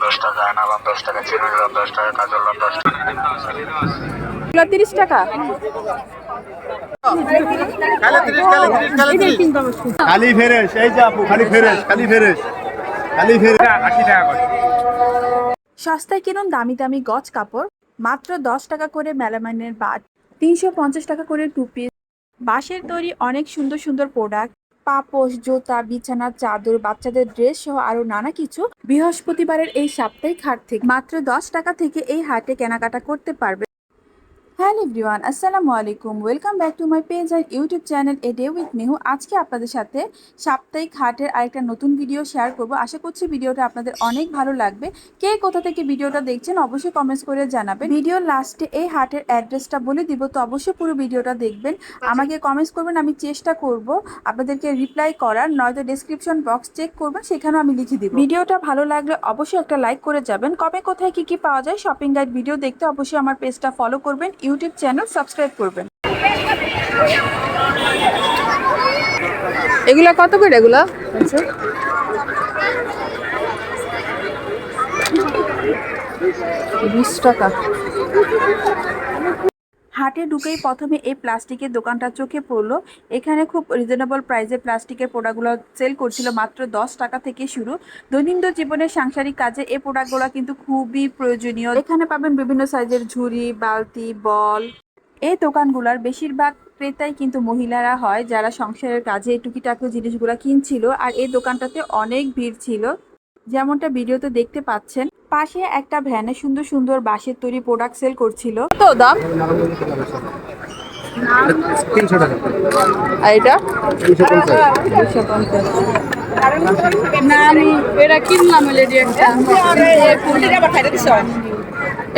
দশ টাকা দশ টাকা দশ টাকা কাজল দশ টাকা তিরিশ টাকা খালি ফেরেশ এই যে আপু খালি ফেরেশ খালি ফেরেশ খালি ফেরেশ সস্তায় কিনুন দামি দামি গজ কাপড় মাত্র দশ টাকা করে মেলামাইনের বাট তিনশো পঞ্চাশ টাকা করে টু পিস বাঁশের তৈরি অনেক সুন্দর সুন্দর প্রোডাক্ট পাপোশ, জুতা, বিছানা, চাদর, বাচ্চাদের ড্রেস সহ আরও নানা কিছু বৃহস্পতিবারের এই সাপ্তাহিক হাট থেকে মাত্র দশ টাকা থেকে এই হাটে কেনাকাটা করতে পারবে। হ্যালো এভরিওয়ান, আসসালামু আলাইকুম। Welcome back to my page R YouTube channel a day with Mehu আজকে আপনাদের সাথে সাপ্তাহিক হাটের আরেকটা নতুন ভিডিও শেয়ার করব। আশা করছি ভিডিওটা আপনাদের অনেক ভালো লাগবে। কে কোথা থেকে ভিডিওটা দেখছেন অবশ্যই কমেন্টস করে জানাবেন। ভিডিওর লাস্টে এই হাটের অ্যাড্রেসটা বলে দিব, তো অবশ্যই পুরো ভিডিওটা দেখবেন। আমাকে কমেন্টস করবেন, আমি চেষ্টা করব আপনাদেরকে রিপ্লাই করার। নয়তো ডেসক্রিপশন বক্স চেক করবেন, সেখানেও আমি লিখে দিব। ভিডিওটা ভালো লাগলে অবশ্যই একটা লাইক করে যাবেন। কবে কোথায় কি কি পাওয়া যায় শপিং গাইড ভিডিও দেখতে অবশ্যই আমার পেজটা ফলো করবেন। ইউটিউব চ্যানেল সাবস্ক্রাইব করবেন। এগুলা কত করে এগুলা? বিশ টাকা। হাটে ঢুকেই প্রথমে এই প্লাস্টিকের দোকানটা চোখে পড়ল। এখানে খুব রিজনেবল প্রাইসে প্লাস্টিকের প্রোডাক্টগুলো সেল করছিল মাত্র দশ টাকা থেকে শুরু। দৈনন্দিন জীবনের সাংসারিক কাজে এই প্রোডাক্টগুলো কিন্তু খুবই প্রয়োজনীয়। এখানে পাবেন বিভিন্ন সাইজের ঝুড়ি, বালতি, বল। এই দোকানগুলোর বেশিরভাগ ক্রেতাই কিন্তু মহিলারা হয়, যারা সংসারের কাজে টুকিটাকি জিনিসগুলো কিনছিল। আর এই দোকানটাতে অনেক ভিড় ছিল। যেমনটা ভিডিওতে দেখতে পাচ্ছেন পাশে একটা ভ্যানে সুন্দর সুন্দর বাঁশের তৈরি প্রোডাক্ট সেল করছিল। তো দাম? তিনশো টাকা আর এটা দুশো পঞ্চাশ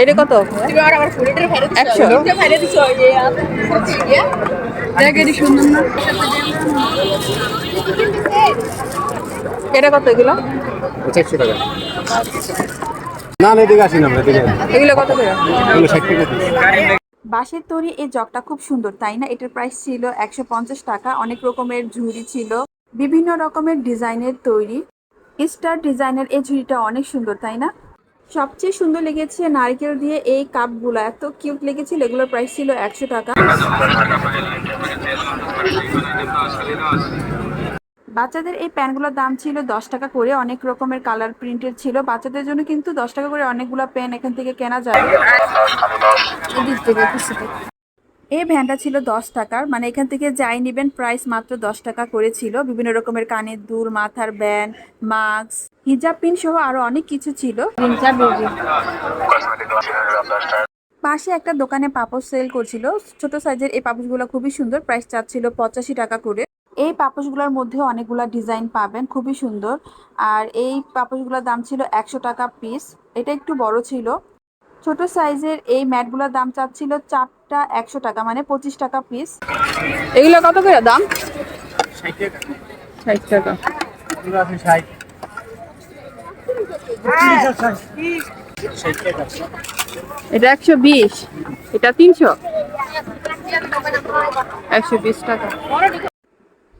এটা কত? একশো। এটি কত এগুলো? একশো টাকা। না না এদিকে আসি না আমরা এদিকে এগুলো কত করে? এগুলো ষাট টাকা পিস। বাঁশের তৈরি এই জগটা খুব সুন্দর তাই না? এটার প্রাইস ছিল একশো পঞ্চাশ টাকা। অনেক রকমের ঝুড়ি ছিল বিভিন্ন রকমের ডিজাইনের তৈরি। স্টার ডিজাইনের এই ঝুড়িটা অনেক সুন্দর তাই না? সবচেয়ে সুন্দর লেগেছে নারকেল দিয়ে এই কাপগুলো। এত কিউট লেগেছিল এগুলোর প্রাইস ছিল একশো টাকা। বাচ্চাদের এই প্যানগুলোর দাম ছিল দশ টাকা করে অনেক রকমের কালার প্রিন্টের ছিল। বাচ্চাদের জন্য কিন্তু দশ টাকা করে অনেকগুলো পেন এখান থেকে কেনা পিছনে। এই ভ্যানটা ছিল দশ টাকার মানে এখান থেকে যাই নেবেন প্রাইস মাত্র দশ টাকা করেছিল বিভিন্ন রকমের কানের দুল মাথার ব্যান্ড মাস্ক হিজাব পিন সহ আরও অনেক কিছু ছিল। পাশে একটা দোকানে পাপোশ সেল করছিল। ছোট সাইজের এই পাপোশগুলো খুবই সুন্দর প্রাইস চাচ্ছিল পঁচাশি টাকা করে। এই পাপোশগুলোর মধ্যে অনেকগুলা ডিজাইন পাবেন খুবই সুন্দর। আর এই পাপোশগুলোর দাম ছিল একশো টাকা পিস এটা একটু বড় ছিল। ছোট সাইজের এই ম্যাটগুলোর দাম চাচ্ছিল চারটা একশো টাকা মানে পঁচিশ টাকা পিস। এগুলো কত করে দাম? ষাট টাকা। এটা একশো বিশ এটা তিনশো। একশো বিশ টাকা।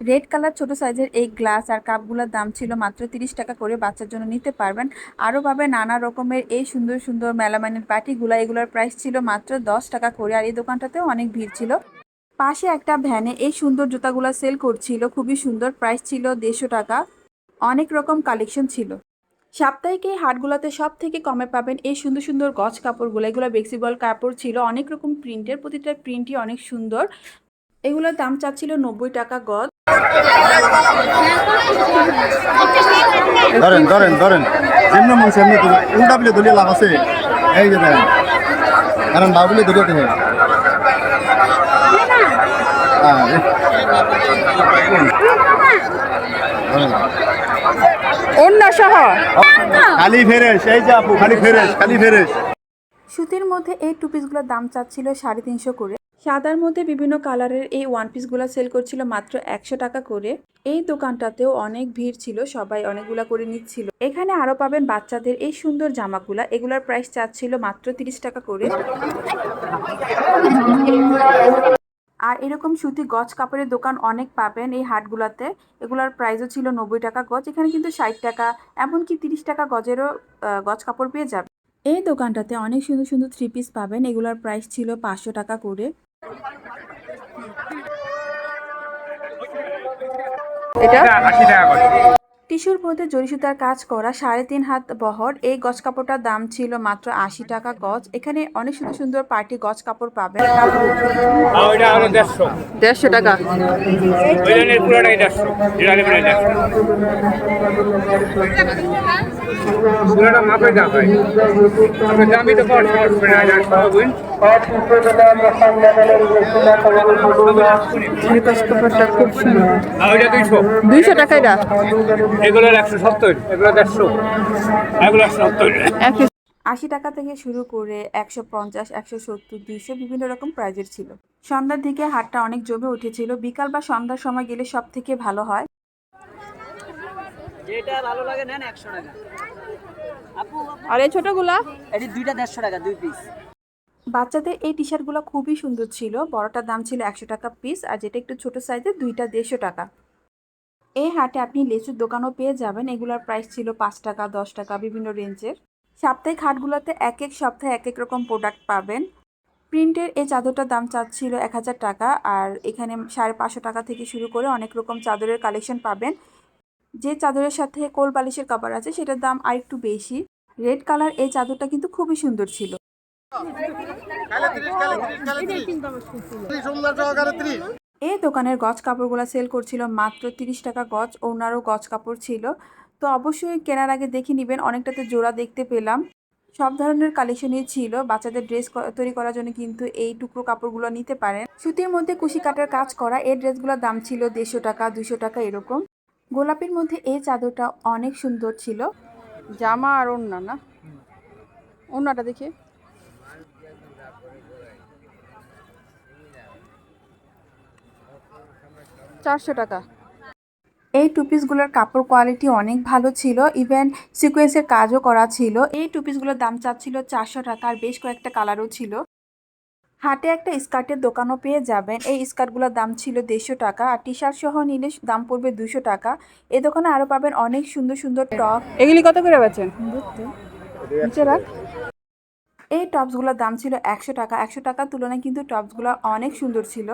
রেড কালার ছোট সাইজের এই গ্লাস আর কাপগুলোর দাম ছিল মাত্র তিরিশ টাকা করে বাচ্চার জন্য নিতে পারবেন। আরও পাবে নানা রকমের এই সুন্দর সুন্দর মেলামাইনের পাটিগুলো। এগুলোর প্রাইস ছিল মাত্র দশ টাকা করে আর এই দোকানটাতেও অনেক ভিড় ছিল। পাশে একটা ভ্যানে এই সুন্দর জুতাগুলো সেল করছিল। খুবই সুন্দর প্রাইস ছিল দেড়শো টাকা। অনেক রকম কালেকশন ছিল। সাপ্তাহিক এই হাটগুলোতে সব থেকে কমে পাবেন এই সুন্দর সুন্দর গছ কাপড়গুলো। এগুলো বেক্সিবল কাপড় ছিল, অনেক রকম প্রিন্টের প্রতিটা প্রিন্টই অনেক সুন্দর। এগুলোর দাম চাচ্ছিল নব্বই টাকা গজ। ধরেন ধরেন ধরেন। যেমনি মন সেমনি উল্টা বিলে ধরিয়ে লাভ আছে। এই যে দেখেন। কারণ বাবুলে ধরিয়ে দেখেন হ্যাঁ, এই। ধরেন। অন্য সহ। খালি ফেরেশ এই যে আপু খালি ফেরেশ খালি ফেরেশ সুতির মধ্যে এই টু পিসগুলোর দাম চাচ্ছিল সাড়ে তিনশো করে। সাদার মধ্যে বিভিন্ন কালারের এই ওয়ান পিসগুলো সেল করছিল মাত্র একশো টাকা করে। এই দোকানটাতেও অনেক ভিড় ছিল, সবাই অনেকগুলা করে নিচ্ছিল। এখানে আরও পাবেন বাচ্চাদের এই সুন্দর জামাগুলা, এগুলার প্রাইস চাচ্ছিল মাত্র তিরিশ টাকা করে। আর এরকম সুতি গজ কাপড়ের দোকান অনেক পাবেন এই হাটগুলোতে, এগুলোর প্রাইসও ছিল নব্বই টাকা গজ, এখানে কিন্তু ষাট টাকা, এমনকি তিরিশ টাকা গজেরও গজ কাপড় পেয়ে যাবে এই দোকানটাতে অনেক সুন্দর সুন্দর থ্রি পিস পাবেন, এগুলোর প্রাইস ছিল পাঁচশো টাকা করে। এটা? আশি টাকা করে। টিস্যুর মধ্যে জরি সুতার কাজ করা সাড়ে তিন হাত বহর। এই গছ কাপড়টার দাম ছিল মাত্র আশি টাকা গছ এখানে অনেক সুন্দর সুন্দর পার্টি গছ কাপড় পাবে দেড়শো। টাকা। পুরোটাই দেড়শো। পুরোটা মাপে দাম হয় তবে দামই তো হাজার দুইশো। টাকা এটা। এগুলোর একশো সত্তর এগুলো দেড়শো। এগুলো একশো সত্তর। আশি টাকা থেকে শুরু করে একশো পঞ্চাশ একশো সত্তর দুইশো বিভিন্ন রকম প্রাইজের ছিল। সন্ধ্যার দিকে হাটটা অনেক জমে উঠেছিল। বিকাল বা সন্ধ্যার সময় গেলে সব থেকে ভালো হয়? যেটা ভালো লাগে নেন একশো টাকা। আর এই ছোটগুলা? এটি দুইটা দেড়শো টাকা দুই পিস বাচ্চাদের এই টি শার্টগুলো খুবই সুন্দর ছিল। বড়টার দাম ছিল একশো টাকা পিস আর যেটা একটু ছোট সাইজের দুইটা দেড়শো টাকা। এই হাটে আপনি লেচুর দোকানও পেয়ে যাবেন। এগুলোর প্রাইস ছিল পাঁচ টাকা দশ টাকা বিভিন্ন রেঞ্জের সাপ্তাহিক হাটগুলোতে এক এক সপ্তাহে এক এক রকম প্রোডাক্ট পাবেন। প্রিন্টের এই চাদরটার দাম চাচ্ছিল এক হাজার টাকা আর এখানে সাড়ে পাঁচশো টাকা থেকে শুরু করে অনেক রকম চাদরের কালেকশন পাবেন। যে চাদরের সাথে কোল বালিশের কাপড় আছে সেটার দাম আর একটু বেশি। রেড কালার এই চাদরটা কিন্তু খুবই সুন্দর ছিল। এই দোকানের গজ কাপড়গুলো সেল করছিল মাত্র তিরিশ টাকা গজ ওনারও গজ কাপড় ছিল। তো অবশ্যই কেনার আগে দেখে নেবেন অনেকটাতে জোড়া দেখতে পেলাম। সব ধরনের কালেকশনই ছিল বাচ্চাদের ড্রেস তৈরি করার জন্য কিন্তু এই টুকরো কাপড়গুলো নিতে পারেন। সুতির মধ্যে কুশি কাটার কাজ করা এই ড্রেসগুলোর দাম ছিল দেড়শো টাকা দুশো টাকা এরকম। গোলাপির মধ্যে এই চাদরটা অনেক সুন্দর ছিল। জামা আর ওড়না না? ওড়নাটা দেখে। চারশো টাকা। এই টু পিসগুলোর কাপড় কোয়ালিটি অনেক ভালো ছিল। ইভেন সিকোয়েন্সের কাজও করা ছিল। এই টু পিসগুলোর দাম চাচ্ছিল চারশো টাকা আর বেশ কয়েকটা কালারও ছিল। হাটে একটা স্কার্টের দোকানও পেয়ে যাবেন। এই স্কার্টগুলোর দাম ছিল দেড়শো টাকা আর টি শার্ট সহ নিলে দাম পড়বে দুশো টাকা। এই দোকানে আরও পাবেন অনেক সুন্দর সুন্দর টপ। এগুলি কত করে বেচেন? নিচে রাখ। এই টপসগুলোর দাম ছিল একশো টাকা। একশো টাকার তুলনায় কিন্তু টপসগুলো অনেক সুন্দর ছিল।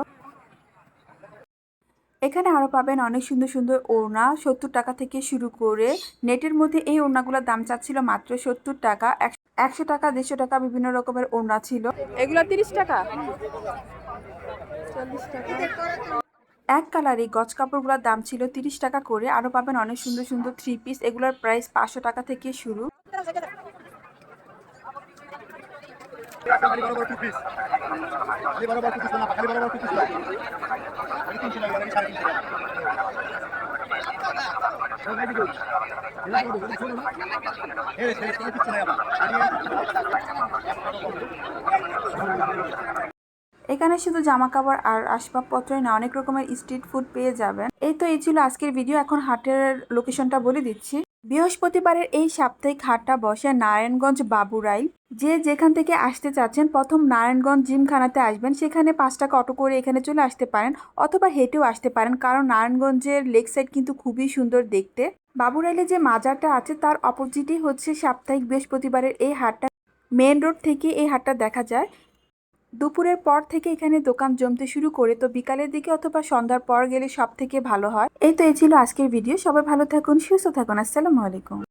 এখানে আরও পাবেন অনেক সুন্দর সুন্দর ওড়না সত্তর টাকা থেকে শুরু করে। নেটের মধ্যে এই ওড়নাগুলোর দাম চাচ্ছিল মাত্র সত্তর টাকা। একশো টাকা দেড়শো টাকা বিভিন্ন রকমের ওড়না ছিল। এগুলো তিরিশ টাকা? এক কালারই গজ কাপড়গুলোর দাম ছিল তিরিশ টাকা করে। আরও পাবেন অনেক সুন্দর সুন্দর থ্রি পিস এগুলোর প্রাইস পাঁচশো টাকা থেকে শুরু। খালি এখানে শুধু জামা কাপড় আর আসবাবপত্রই না, অনেক রকমের স্ট্রিট ফুড পেয়ে যাবেন। এই তো, এই ছিল আজকের ভিডিও এখন হাটের লোকেশনটা বলে দিচ্ছি। বৃহস্পতিবারের এই সাপ্তাহিক হাটটা বসে নারায়ণগঞ্জ বাবুরাই যে যেখান থেকে আসতে চাচ্ছেন, প্রথম নারায়ণগঞ্জ জিমখানাতে আসবেন। সেখানে পাঁচ টাকা অটো করে এখানে চলে আসতে পারেন অথবা হেঁটেও আসতে পারেন, কারণ নারায়ণগঞ্জের লেক সাইড কিন্তু খুবই সুন্দর দেখতে। বাবুরাইলে যে মাজারটা আছে, তার অপোজিটই হচ্ছে সাপ্তাহিক বৃহস্পতিবারের এই হাটটা। মেন রোড থেকে এই হাটটা দেখা যায়। দুপুরের পর থেকে এখানে দোকান জমতে শুরু করে, তো বিকালের দিকে অথবা সন্ধ্যার পর গেলে সব থেকে ভালো হয়। এই তো, এই ছিল আজকের ভিডিও। সবাই ভালো থাকুন, সুস্থ থাকুন। আসসালামু আলাইকুম।